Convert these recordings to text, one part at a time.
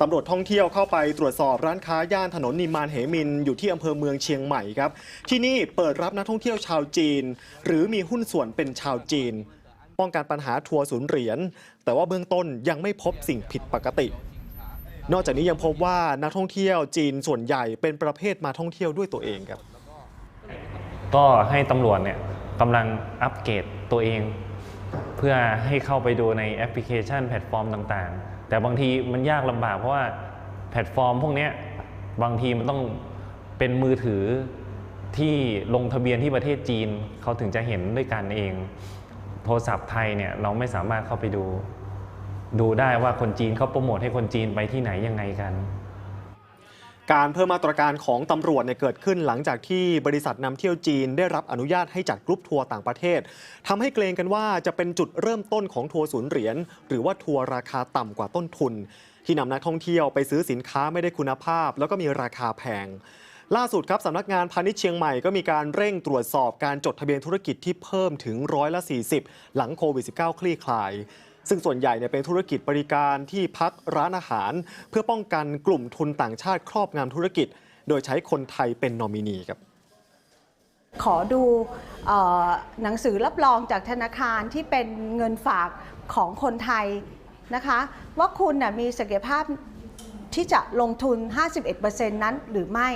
ตำรวจท่องเที่ยวเข้าไปตรวจสอบร้านค้าย่านถนนนิมานเหมินอยู่ที่อำเภอเมืองเชียงใหม่ครับ ที่นี่เปิดรับนักท่องเที่ยวชาวจีน หรือมีหุ้นส่วนเป็นชาวจีน ป้องกันปัญหาทัวร์ศูนย์เหรียญแต่ว่าเบื้องต้นยังไม่พบสิ่งผิดปกติ นอกจากนี้ยังพบว่านักท่องเที่ยวจีนส่วนใหญ่เป็นประเภทมาท่องเที่ยวด้วยตัวเองครับ ก็ให้ตำรวจเนี่ยกำลังอัปเกรดตัวเอง เพื่อให้เข้าไปดูในแอปพลิเคชันแพลตฟอร์มต่างๆ แต่บางทีมันยากลำบากเพราะว่าแพลตฟอร์มพวกนี้บางทีมันต้องเป็นมือถือที่ลงทะเบียนที่ประเทศจีนเขาถึงจะเห็นด้วยกันเอง โทรศัพท์ไทยเนี่ยเราไม่สามารถเข้าไปดู ดูได้ว่าคนจีนเขาโปรโมทให้คนจีนไปที่ไหนยังไงกัน การเพิ่มมาตรการของตำรวจเนี่ยเกิดขึ้นหลังจากที่บริษัทนำเที่ยวจีนได้รับอนุญาตให้จัดกรุ๊ปทัวร์ต่างประเทศทำให้เกรงกันว่าจะเป็นจุดเริ่มต้นของทัวร์ศูนย์เหรียญหรือว่าทัวร์ราคาต่ำกว่าต้นทุน ที่นำนักท่องเที่ยวไปซื้อสินค้าไม่ได้คุณภาพ แล้วก็มีราคาแพงล่าสุดครับสำนักงานพาณิชย์เชียงใหม่ก็มีการเร่งตรวจสอบการจดทะเบียนธุรกิจที่เพิ่มถึงร้อยละ 40 หลังโควิด -19 คลี่คลาย ซึ่งส่วนใหญ่เนี่ยเป็นธุรกิจบริการที่พักร้านอาหาร เพื่อป้องกันกลุ่มทุนต่างชาติครอบงำธุรกิจ โดยใช้คนไทยเป็นนอมินีครับขอดูหนังสือรับรองจากธนาคารที่เป็นเงินฝากของคนไทยนะคะ ว่าคุณนะมีศักยภาพที่จะลงทุน 51%นั้นหรือไม่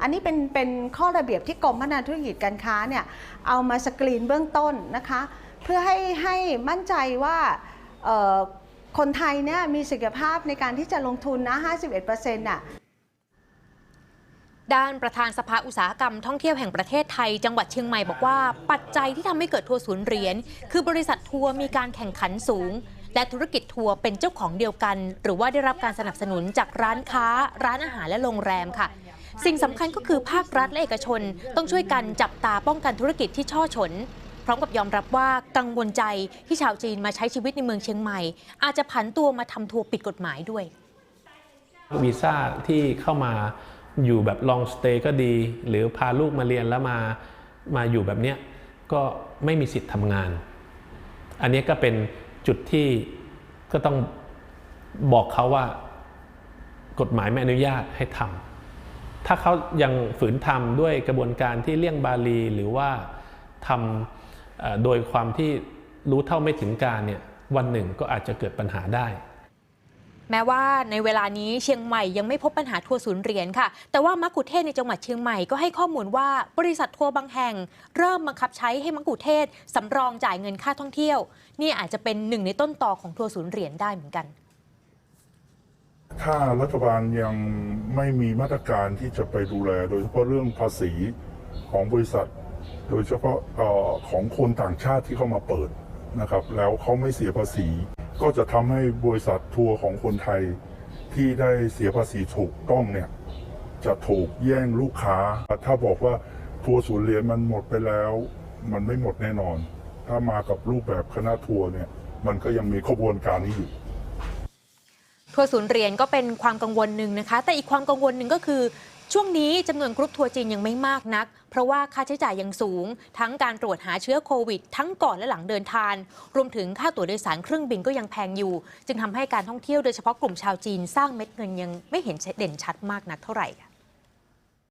อันนี้เป็นเป็นข้อระเบียบที่กรมพัฒนาธุรกิจการค้าเนี่ยเอามาสกรีนเบื้องต้นนะคะ เพื่อให้ให้มั่นใจว่า คนไทยเนี่ยมีศักยภาพในการที่จะลงทุนนะ 51%น่ะด้านประธานสภาอุตสาหกรรมท่องเที่ยวแห่งประเทศไทย จังหวัดเชียงใหม่บอกว่า ปัจจัยที่ทำให้เกิดทัวร์ศูนย์เหรียญคือบริษัททัวร์มีการแข่งขันสูง และธุรกิจทัวร์เป็นเจ้าของเดียวกัน หรือว่าได้รับการสนับสนุนจากร้านค้า ร้านอาหารและโรงแรมค่ะ สิ่งสำคัญก็คือภาครัฐและเอกชน ต้องช่วยกันจับตาป้องกันธุรกิจที่ช่อฉน พร้อมกับยอมรับว่ากังวลใจที่ชาวจีนมาใช้ชีวิตในเมืองเชียงใหม่ อาจจะผันตัวมาทำทัวร์ผิดกฎหมายด้วยวีซ่าที่เข้ามาอยู่แบบลองสเตย์ก็ดี หรือพาลูกมาเรียนแล้วมามาอยู่แบบเนี้ยก็ไม่มีสิทธิ์ทำงาน อันนี้ก็เป็นจุดที่ก็ต้องบอกเขาว่ากฎหมายไม่อนุญาตให้ทำถ้าเขายังฝืนทำด้วยกระบวนการที่เลี่ยงบาลีหรือว่าทำ โดยความที่รู้เท่าไม่ถึงการเนี่ยวันหนึ่งก็อาจจะเกิดปัญหาได้ แม้ว่าในเวลานี้เชียงใหม่ยังไม่พบปัญหาทัวร์ศูนย์เหรียญค่ะ แต่ว่ามักคุเทศในจังหวัดเชียงใหม่ก็ให้ข้อมูลว่าบริษัททัวร์บางแห่ง เริ่มบังคับใช้ให้มักคุเทศสำรองจ่ายเงินค่าท่องเที่ยว นี่อาจจะเป็นหนึ่งในต้นต่อของทัวร์ศูนย์เหรียญได้เหมือนกัน ถ้ารัฐบาลยังไม่มีมาตรการที่จะไปดูแล โดยเฉพาะเรื่องภาษีของบริษัท โดยเฉพาะออของคนต่างชาติที่เข้ามาเปิดนะครับ แล้วเขาไม่เสียภาษี ก็จะทำให้บริษัททัวร์ของคนไทยที่ได้เสียภาษีถูกต้องเนี่ยจะถูกแย่งลูกค้า ถ้าบอกว่าทัวร์ศูนย์เหรียญมันหมดไปแล้ว มันไม่หมดแน่นอน ถ้ามากับรูปแบบคณะทัวร์เนี่ยมันก็ยังมีขบวนการนี้อยู่ทัวร์ศูนย์เหรียญก็เป็นความกังวลหนึ่งนะคะ แต่อีกความกังวลหนึ่งก็คือ ช่วงนี้จำนวนกรุ๊ปทัวร์จีนยังไม่มากนัก เพราะว่าค่าใช้จ่ายยังสูง ทั้งการตรวจหาเชื้อโควิด ทั้งก่อนและหลังเดินทาง รวมถึงค่าตั๋วโดยสารเครื่องบินก็ยังแพงอยู่ จึงทำให้การท่องเที่ยวโดยเฉพาะกลุ่มชาวจีนสร้างเม็ดเงินยังไม่เห็นเด่นชัดมากนักเท่าไหร่